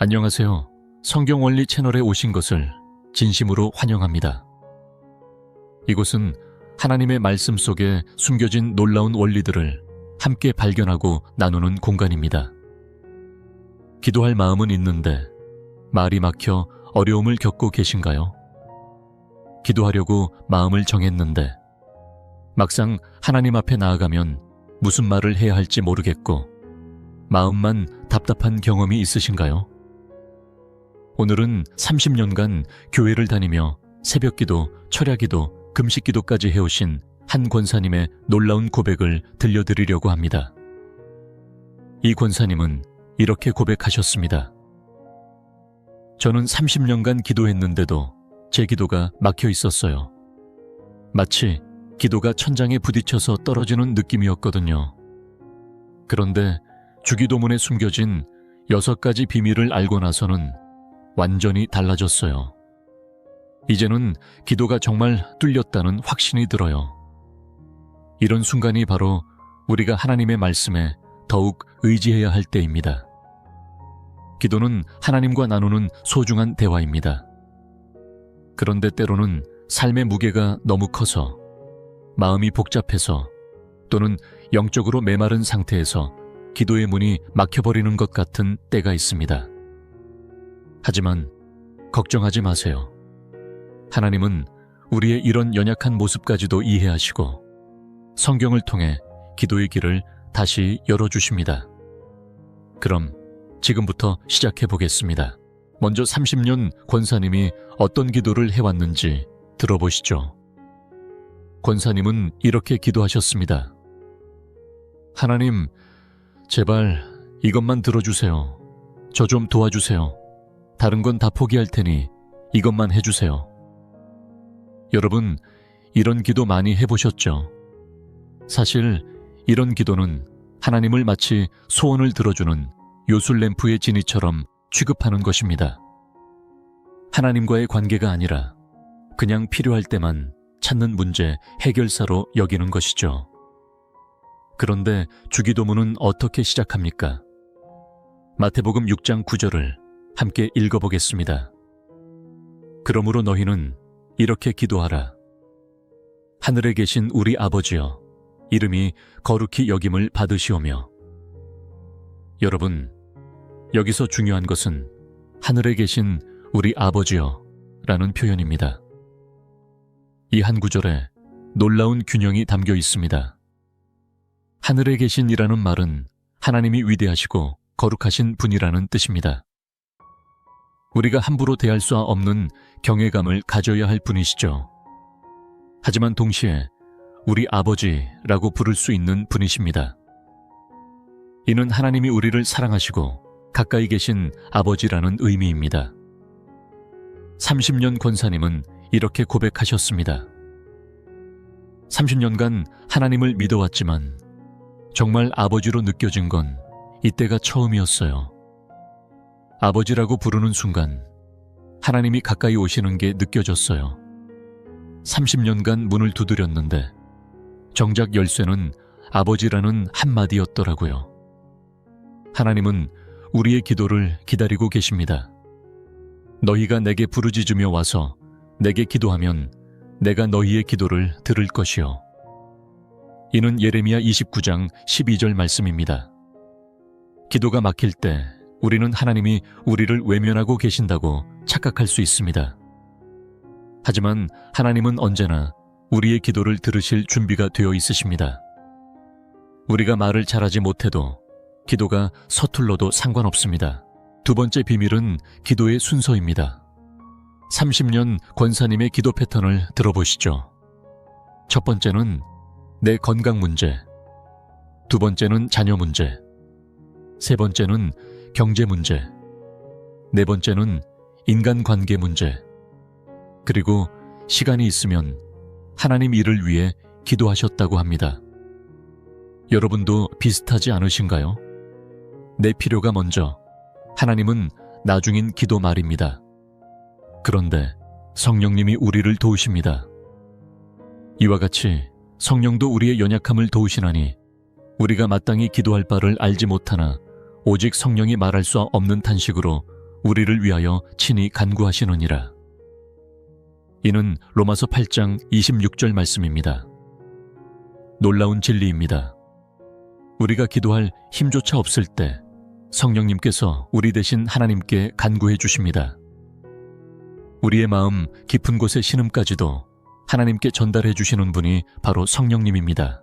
안녕하세요. 성경원리 채널에 오신 것을 진심으로 환영합니다. 이곳은 하나님의 말씀 속에 숨겨진 놀라운 원리들을 함께 발견하고 나누는 공간입니다. 기도할 마음은 있는데 말이 막혀 어려움을 겪고 계신가요? 기도하려고 마음을 정했는데 막상 하나님 앞에 나아가면 무슨 말을 해야 할지 모르겠고 마음만 답답한 경험이 있으신가요? 오늘은 30년간 교회를 다니며 새벽 기도, 철야 기도, 금식 기도까지 해오신 한 권사님의 놀라운 고백을 들려드리려고 합니다. 이 권사님은 이렇게 고백하셨습니다. 저는 30년간 기도했는데도 제 기도가 막혀 있었어요. 마치 기도가 천장에 부딪혀서 떨어지는 느낌이었거든요. 그런데 주기도문에 숨겨진 여섯 가지 비밀을 알고 나서는 완전히 달라졌어요. 이제는 기도가 정말 뚫렸다는 확신이 들어요. 이런 순간이 바로 우리가 하나님의 말씀에 더욱 의지해야 할 때입니다. 기도는 하나님과 나누는 소중한 대화입니다. 그런데 때로는 삶의 무게가 너무 커서 마음이 복잡해서 또는 영적으로 메마른 상태에서 기도의 문이 막혀버리는 것 같은 때가 있습니다. 하지만 걱정하지 마세요. 하나님은 우리의 이런 연약한 모습까지도 이해하시고 성경을 통해 기도의 길을 다시 열어주십니다. 그럼 지금부터 시작해 보겠습니다. 먼저 30년 권사님이 어떤 기도를 해왔는지 들어보시죠. 권사님은 이렇게 기도하셨습니다. 하나님, 제발 이것만 들어주세요. 저 좀 도와주세요. 다른 건 다 포기할 테니 이것만 해주세요. 여러분, 이런 기도 많이 해보셨죠? 사실 이런 기도는 하나님을 마치 소원을 들어주는 요술램프의 지니처럼 취급하는 것입니다. 하나님과의 관계가 아니라 그냥 필요할 때만 찾는 문제 해결사로 여기는 것이죠. 그런데 주기도문은 어떻게 시작합니까? 마태복음 6장 9절을 함께 읽어보겠습니다. 그러므로 너희는 이렇게 기도하라. 하늘에 계신 우리 아버지여, 이름이 거룩히 여김을 받으시오며. 여러분, 여기서 중요한 것은 하늘에 계신 우리 아버지여 라는 표현입니다. 이 한 구절에 놀라운 균형이 담겨 있습니다. 하늘에 계신이라는 말은 하나님이 위대하시고 거룩하신 분이라는 뜻입니다. 우리가 함부로 대할 수 없는 경외감을 가져야 할 분이시죠. 하지만 동시에 우리 아버지라고 부를 수 있는 분이십니다. 이는 하나님이 우리를 사랑하시고 가까이 계신 아버지라는 의미입니다. 30년 권사님은 이렇게 고백하셨습니다. 30년간 하나님을 믿어왔지만 정말 아버지로 느껴진 건 이때가 처음이었어요. 아버지라고 부르는 순간 하나님이 가까이 오시는 게 느껴졌어요. 30년간 문을 두드렸는데 정작 열쇠는 아버지라는 한마디였더라고요. 하나님은 우리의 기도를 기다리고 계십니다. 너희가 내게 부르짖으며 와서 내게 기도하면 내가 너희의 기도를 들을 것이요. 이는 예레미야 29장 12절 말씀입니다. 기도가 막힐 때 우리는 하나님이 우리를 외면하고 계신다고 착각할 수 있습니다. 하지만 하나님은 언제나 우리의 기도를 들으실 준비가 되어 있으십니다. 우리가 말을 잘하지 못해도 기도가 서툴러도 상관없습니다. 두 번째 비밀은 기도의 순서입니다. 30년 권사님의 기도 패턴을 들어보시죠. 첫 번째는 내 건강 문제. 두 번째는 자녀 문제. 세 번째는 경제 문제. 네 번째는 인간 관계 문제. 그리고 시간이 있으면 하나님 일을 위해 기도하셨다고 합니다. 여러분도 비슷하지 않으신가요? 내 필요가 먼저, 하나님은 나중인 기도 말입니다. 그런데 성령님이 우리를 도우십니다. 이와 같이 성령도 우리의 연약함을 도우시나니 우리가 마땅히 기도할 바를 알지 못하나 오직 성령이 말할 수 없는 탄식으로 우리를 위하여 친히 간구하시느니라. 이는 로마서 8장 26절 말씀입니다. 놀라운 진리입니다. 우리가 기도할 힘조차 없을 때 성령님께서 우리 대신 하나님께 간구해 주십니다. 우리의 마음 깊은 곳의 신음까지도 하나님께 전달해 주시는 분이 바로 성령님입니다.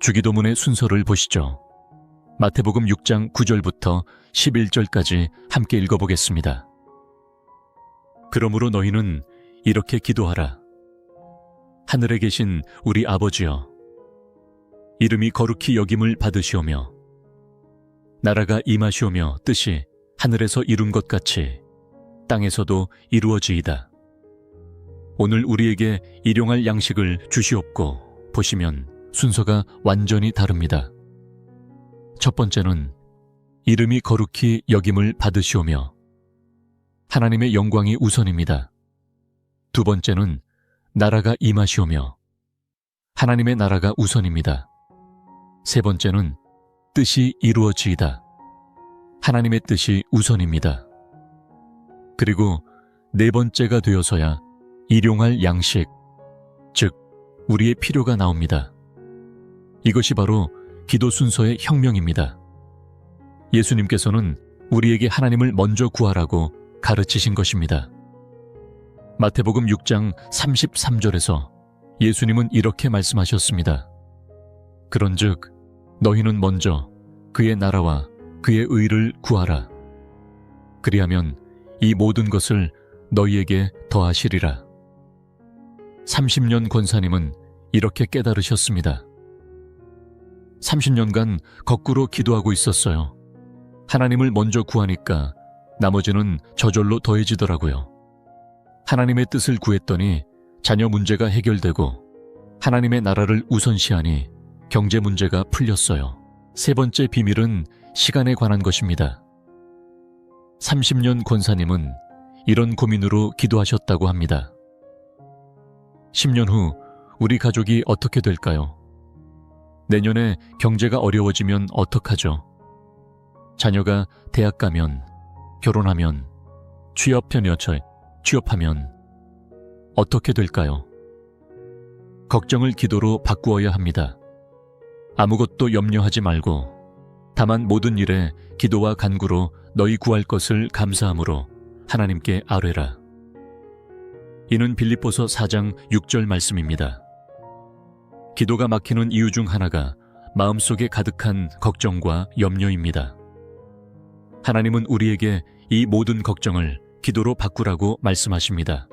주기도문의 순서를 보시죠. 마태복음 6장 9절부터 11절까지 함께 읽어보겠습니다. 그러므로 너희는 이렇게 기도하라. 하늘에 계신 우리 아버지여, 이름이 거룩히 여김을 받으시오며, 나라가 임하시오며 뜻이 하늘에서 이룬 것 같이 땅에서도 이루어지이다. 오늘 우리에게 일용할 양식을 주시옵고 보시면 순서가 완전히 다릅니다. 첫 번째는 이름이 거룩히 여김을 받으시오며 하나님의 영광이 우선입니다. 두 번째는 나라가 임하시오며 하나님의 나라가 우선입니다. 세 번째는 뜻이 이루어지이다. 하나님의 뜻이 우선입니다. 그리고 네 번째가 되어서야 일용할 양식, 즉, 우리의 필요가 나옵니다. 이것이 바로 기도 순서의 혁명입니다. 예수님께서는 우리에게 하나님을 먼저 구하라고 가르치신 것입니다. 마태복음 6장 33절에서 예수님은 이렇게 말씀하셨습니다. 그런즉 너희는 먼저 그의 나라와 그의 의를 구하라. 그리하면 이 모든 것을 너희에게 더하시리라. 30년 권사님은 이렇게 깨달으셨습니다. 30년간 거꾸로 기도하고 있었어요. 하나님을 먼저 구하니까 나머지는 저절로 더해지더라고요. 하나님의 뜻을 구했더니 자녀 문제가 해결되고 하나님의 나라를 우선시하니 경제 문제가 풀렸어요. 세 번째 비밀은 시간에 관한 것입니다. 30년 권사님은 이런 고민으로 기도하셨다고 합니다. 10년 후 우리 가족이 어떻게 될까요? 내년에 경제가 어려워지면 어떡하죠? 자녀가 대학 가면, 결혼하면, 취업 편여처 취업하면 어떻게 될까요? 걱정을 기도로 바꾸어야 합니다. 아무것도 염려하지 말고 다만 모든 일에 기도와 간구로 너희 구할 것을 감사함으로 하나님께 아뢰라. 이는 빌립보서 4장 6절 말씀입니다. 기도가 막히는 이유 중 하나가 마음속에 가득한 걱정과 염려입니다. 하나님은 우리에게 이 모든 걱정을 기도로 바꾸라고 말씀하십니다.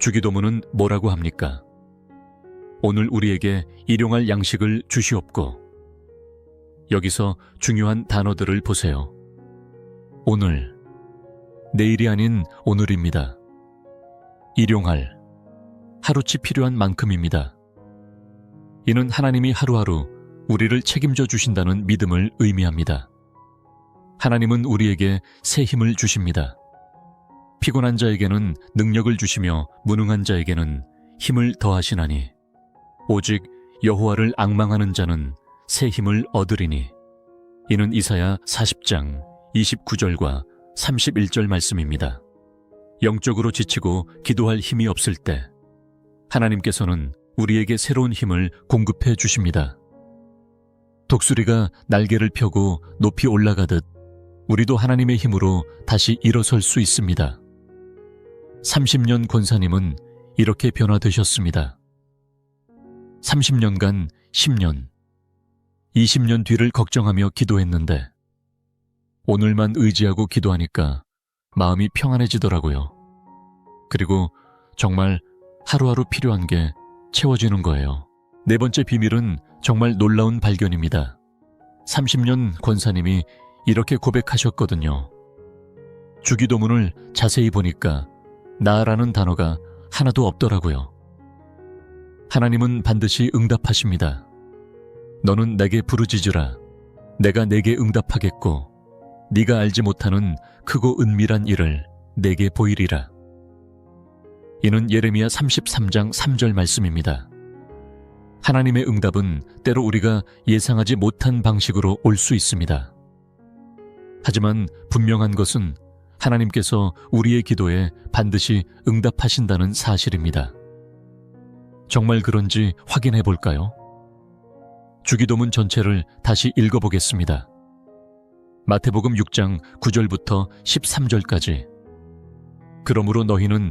주기도문은 뭐라고 합니까? 오늘 우리에게 일용할 양식을 주시옵고 여기서 중요한 단어들을 보세요. 오늘 내일이 아닌 오늘입니다. 일용할 하루치 필요한 만큼입니다. 이는 하나님이 하루하루 우리를 책임져 주신다는 믿음을 의미합니다. 하나님은 우리에게 새 힘을 주십니다. 피곤한 자에게는 능력을 주시며 무능한 자에게는 힘을 더하시나니 오직 여호와를 악망하는 자는 새 힘을 얻으리니 이는 이사야 40장 29절과 31절 말씀입니다. 영적으로 지치고 기도할 힘이 없을 때 하나님께서는 우리에게 새로운 힘을 공급해 주십니다. 독수리가 날개를 펴고 높이 올라가듯 우리도 하나님의 힘으로 다시 일어설 수 있습니다. 30년 권사님은 이렇게 변화되셨습니다. 30년간 10년, 20년 뒤를 걱정하며 기도했는데 오늘만 의지하고 기도하니까 마음이 평안해지더라고요. 그리고 정말 하루하루 필요한 게 채워지는 거예요. 네 번째 비밀은 정말 놀라운 발견입니다. 30년 권사님이 이렇게 고백하셨거든요. 주기도문을 자세히 보니까 나라는 단어가 하나도 없더라고요. 하나님은 반드시 응답하십니다. 너는 내게 부르짖으라. 내가 내게 응답하겠고 네가 알지 못하는 크고 은밀한 일을 내게 보이리라. 이는 예레미야 33장 3절 말씀입니다. 하나님의 응답은 때로 우리가 예상하지 못한 방식으로 올 수 있습니다. 하지만 분명한 것은 하나님께서 우리의 기도에 반드시 응답하신다는 사실입니다. 정말 그런지 확인해 볼까요? 주기도문 전체를 다시 읽어 보겠습니다. 마태복음 6장 9절부터 13절까지. 그러므로 너희는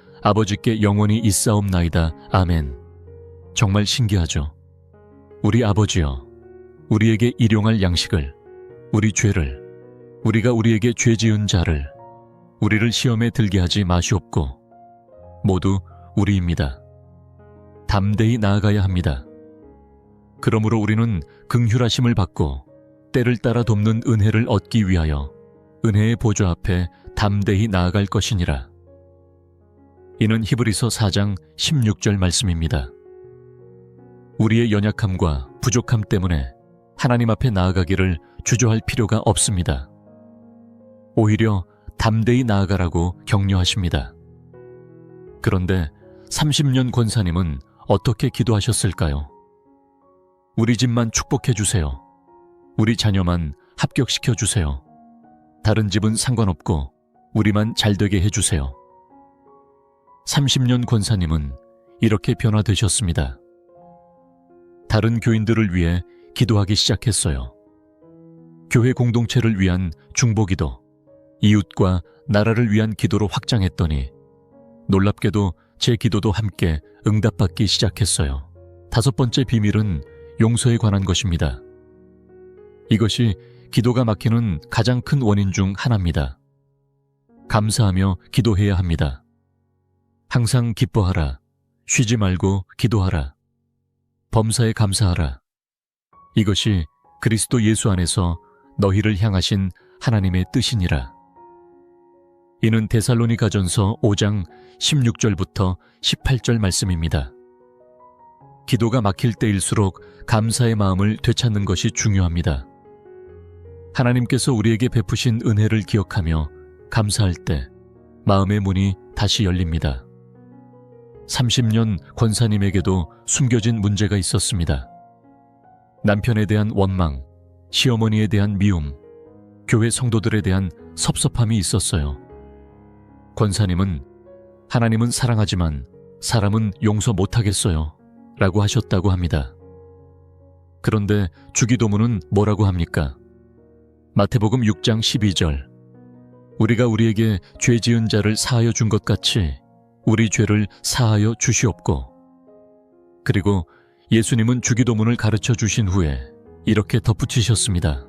아버지께 영원히 있사옵나이다. 아멘. 정말 신기하죠? 우리 아버지여, 우리에게 일용할 양식을, 우리 죄를, 우리가 우리에게 죄 지은 자를, 우리를 시험에 들게 하지 마시옵고, 모두 우리입니다. 담대히 나아가야 합니다. 그러므로 우리는 긍휼하심을 받고 때를 따라 돕는 은혜를 얻기 위하여 은혜의 보좌 앞에 담대히 나아갈 것이니라. 이는 히브리서 4장 16절 말씀입니다. 우리의 연약함과 부족함 때문에 하나님 앞에 나아가기를 주저할 필요가 없습니다. 오히려 담대히 나아가라고 격려하십니다. 그런데 30년 권사님은 어떻게 기도하셨을까요? 우리 집만 축복해 주세요. 우리 자녀만 합격시켜 주세요. 다른 집은 상관없고 우리만 잘 되게 해 주세요. 30년 권사님은 이렇게 변화되셨습니다. 다른 교인들을 위해 기도하기 시작했어요. 교회 공동체를 위한 중보기도, 이웃과 나라를 위한 기도로 확장했더니 놀랍게도 제 기도도 함께 응답받기 시작했어요. 다섯 번째 비밀은 용서에 관한 것입니다. 이것이 기도가 막히는 가장 큰 원인 중 하나입니다. 감사하며 기도해야 합니다. 항상 기뻐하라. 쉬지 말고 기도하라. 범사에 감사하라. 이것이 그리스도 예수 안에서 너희를 향하신 하나님의 뜻이니라. 이는 데살로니가 전서 5장 16절부터 18절 말씀입니다. 기도가 막힐 때일수록 감사의 마음을 되찾는 것이 중요합니다. 하나님께서 우리에게 베푸신 은혜를 기억하며 감사할 때 마음의 문이 다시 열립니다. 30년 권사님에게도 숨겨진 문제가 있었습니다. 남편에 대한 원망, 시어머니에 대한 미움, 교회 성도들에 대한 섭섭함이 있었어요. 권사님은 하나님은 사랑하지만 사람은 용서 못하겠어요. 라고 하셨다고 합니다. 그런데 주기도문은 뭐라고 합니까? 마태복음 6장 12절. 우리가 우리에게 죄 지은 자를 사하여 준 것 같이 우리 죄를 사하여 주시옵고. 그리고 예수님은 주기도문을 가르쳐 주신 후에 이렇게 덧붙이셨습니다.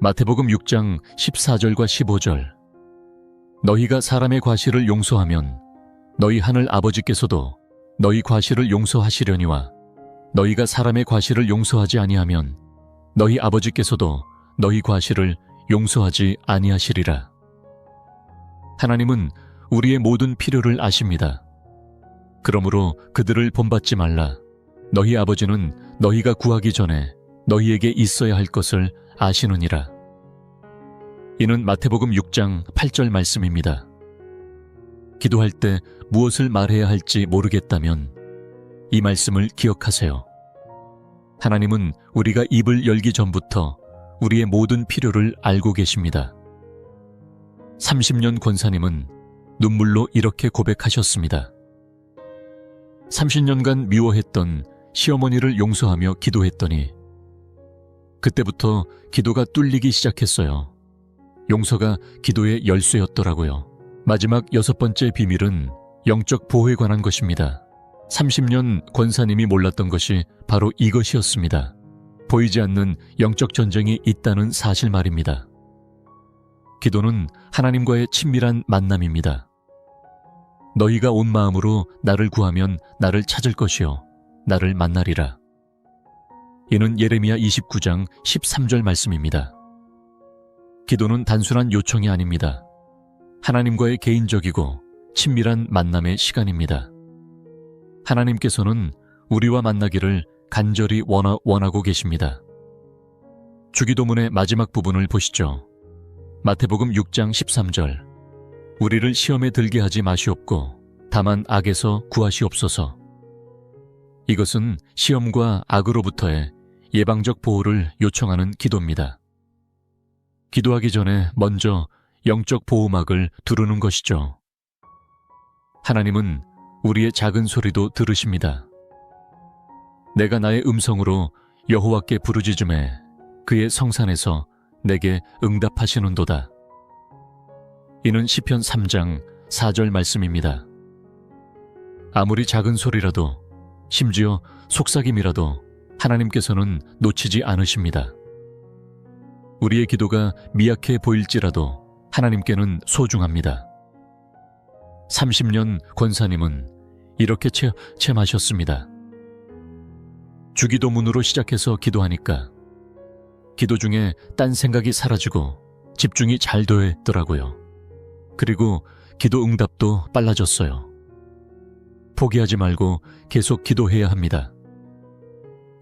마태복음 6장 14절과 15절. 너희가 사람의 과실을 용서하면 너희 하늘 아버지께서도 너희 과실을 용서하시려니와 너희가 사람의 과실을 용서하지 아니하면 너희 아버지께서도 너희 과실을 용서하지 아니하시리라. 하나님은 우리의 모든 필요를 아십니다. 그러므로 그들을 본받지 말라. 너희 아버지는 너희가 구하기 전에 너희에게 있어야 할 것을 아시느니라. 이는 마태복음 6장 8절 말씀입니다. 기도할 때 무엇을 말해야 할지 모르겠다면 이 말씀을 기억하세요. 하나님은 우리가 입을 열기 전부터 우리의 모든 필요를 알고 계십니다. 30년 권사님은 눈물로 이렇게 고백하셨습니다. 30년간 미워했던 시어머니를 용서하며 기도했더니 그때부터 기도가 뚫리기 시작했어요. 용서가 기도의 열쇠였더라고요. 마지막 여섯 번째 비밀은 영적 보호에 관한 것입니다. 30년 권사님이 몰랐던 것이 바로 이것이었습니다. 보이지 않는 영적 전쟁이 있다는 사실 말입니다. 기도는 하나님과의 친밀한 만남입니다. 너희가 온 마음으로 나를 구하면 나를 찾을 것이요. 나를 만나리라. 이는 예레미야 29장 13절 말씀입니다. 기도는 단순한 요청이 아닙니다. 하나님과의 개인적이고 친밀한 만남의 시간입니다. 하나님께서는 우리와 만나기를 간절히 원하, 원하고 계십니다. 주기도문의 마지막 부분을 보시죠. 마태복음 6장 13절. 우리를 시험에 들게 하지 마시옵고 다만 악에서 구하시옵소서. 이것은 시험과 악으로부터의 예방적 보호를 요청하는 기도입니다. 기도하기 전에 먼저 영적 보호막을 두르는 것이죠. 하나님은 우리의 작은 소리도 들으십니다. 내가 나의 음성으로 여호와께 부르짖음에 그의 성산에서 내게 응답하시는도다. 이는 시편 3장 4절 말씀입니다. 아무리 작은 소리라도 심지어 속삭임이라도 하나님께서는 놓치지 않으십니다. 우리의 기도가 미약해 보일지라도 하나님께는 소중합니다. 30년 권사님은 이렇게 체, 체하셨습니다. 주기도문으로 시작해서 기도하니까 기도 중에 딴 생각이 사라지고 집중이 잘 되더라고요. 그리고 기도 응답도 빨라졌어요. 포기하지 말고 계속 기도해야 합니다.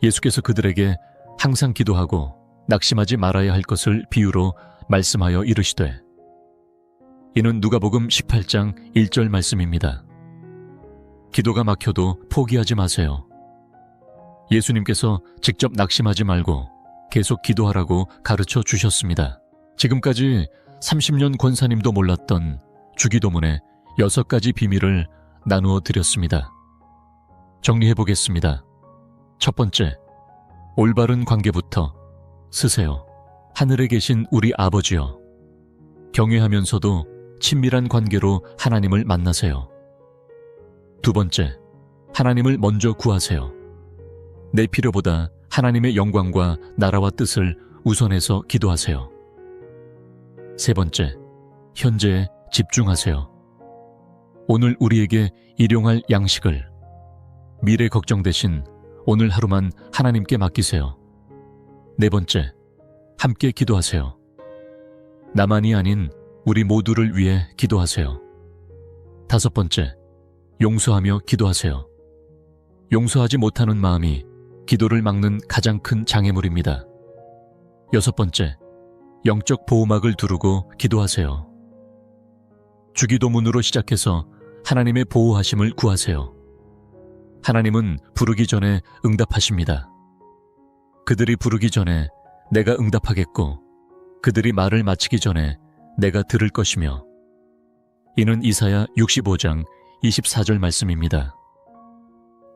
예수께서 그들에게 항상 기도하고 낙심하지 말아야 할 것을 비유로 말씀하여 이르시되 이는 누가복음 18장 1절 말씀입니다. 기도가 막혀도 포기하지 마세요. 예수님께서 직접 낙심하지 말고 계속 기도하라고 가르쳐 주셨습니다. 지금까지 30년 권사님도 몰랐던 주기도문의 여섯 가지 비밀을 나누어 드렸습니다. 정리해 보겠습니다. 첫 번째, 올바른 관계부터 쓰세요. 하늘에 계신 우리 아버지여. 경외하면서도 친밀한 관계로 하나님을 만나세요. 두 번째, 하나님을 먼저 구하세요. 내 필요보다 하나님의 영광과 나라와 뜻을 우선해서 기도하세요. 세 번째, 현재에 집중하세요. 오늘 우리에게 일용할 양식을 미래 걱정 대신 오늘 하루만 하나님께 맡기세요. 네 번째, 함께 기도하세요. 나만이 아닌 우리 모두를 위해 기도하세요. 다섯 번째, 용서하며 기도하세요. 용서하지 못하는 마음이 기도를 막는 가장 큰 장애물입니다. 여섯 번째, 영적 보호막을 두르고 기도하세요. 주기도문으로 시작해서 하나님의 보호하심을 구하세요. 하나님은 부르기 전에 응답하십니다. 그들이 부르기 전에 내가 응답하겠고, 그들이 말을 마치기 전에 내가 들을 것이며, 이는 이사야 65장 24절 말씀입니다.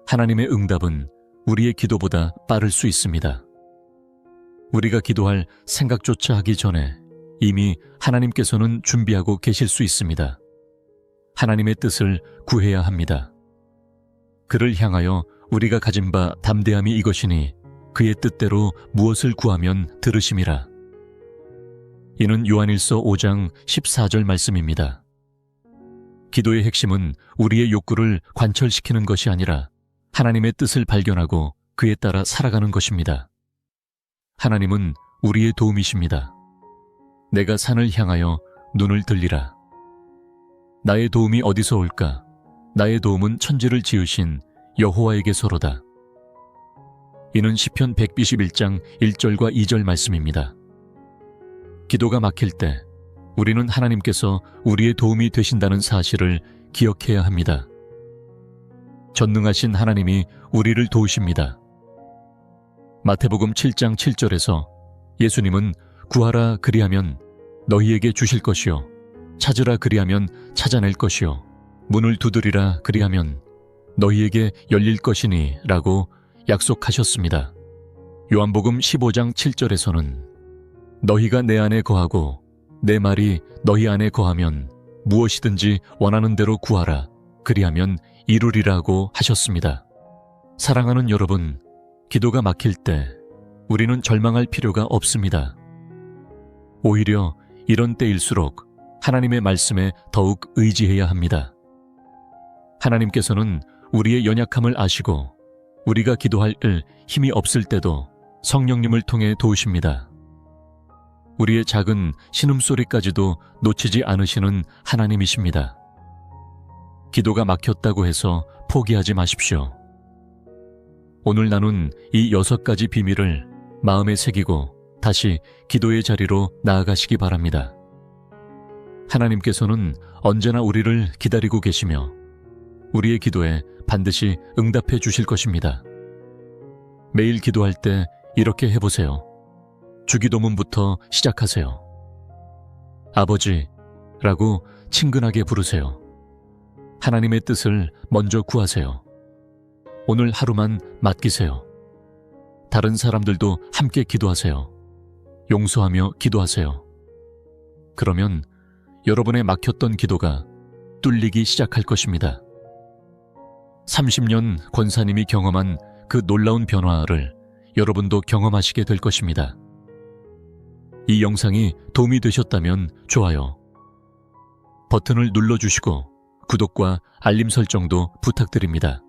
하나님의 응답은 우리의 기도보다 빠를 수 있습니다. 우리가 기도할 생각조차 하기 전에 이미 하나님께서는 준비하고 계실 수 있습니다. 하나님의 뜻을 구해야 합니다. 그를 향하여 우리가 가진 바 담대함이 이것이니 그의 뜻대로 무엇을 구하면 들으심이라. 이는 요한일서 5장 14절 말씀입니다. 기도의 핵심은 우리의 욕구를 관철시키는 것이 아니라 하나님의 뜻을 발견하고 그에 따라 살아가는 것입니다. 하나님은 우리의 도움이십니다. 내가 산을 향하여 눈을 들리라. 나의 도움이 어디서 올까? 나의 도움은 천지를 지으신 여호와에게서로다. 이는 시편 121장 1절과 2절 말씀입니다. 기도가 막힐 때 우리는 하나님께서 우리의 도움이 되신다는 사실을 기억해야 합니다. 전능하신 하나님이 우리를 도우십니다. 마태복음 7장 7절에서 예수님은 구하라 그리하면 너희에게 주실 것이요 찾으라 그리하면 찾아낼 것이요 문을 두드리라 그리하면 너희에게 열릴 것이니 라고 약속하셨습니다. 요한복음 15장 7절에서는 너희가 내 안에 거하고 내 말이 너희 안에 거하면 무엇이든지 원하는 대로 구하라 그리하면 이루리라고 하셨습니다. 사랑하는 여러분, 기도가 막힐 때 우리는 절망할 필요가 없습니다. 오히려 이런 때일수록 하나님의 말씀에 더욱 의지해야 합니다. 하나님께서는 우리의 연약함을 아시고 우리가 기도할 일 힘이 없을 때도 성령님을 통해 도우십니다. 우리의 작은 신음소리까지도 놓치지 않으시는 하나님이십니다. 기도가 막혔다고 해서 포기하지 마십시오. 오늘 나눈 이 여섯 가지 비밀을 마음에 새기고 다시 기도의 자리로 나아가시기 바랍니다. 하나님께서는 언제나 우리를 기다리고 계시며 우리의 기도에 반드시 응답해 주실 것입니다. 매일 기도할 때 이렇게 해보세요. 주기도문부터 시작하세요. 아버지 라고 친근하게 부르세요. 하나님의 뜻을 먼저 구하세요. 오늘 하루만 맡기세요. 다른 사람들도 함께 기도하세요. 용서하며 기도하세요. 그러면 여러분의 막혔던 기도가 뚫리기 시작할 것입니다. 30년 권사님이 경험한 그 놀라운 변화를 여러분도 경험하시게 될 것입니다. 이 영상이 도움이 되셨다면 좋아요. 버튼을 눌러주시고 구독과 알림 설정도 부탁드립니다.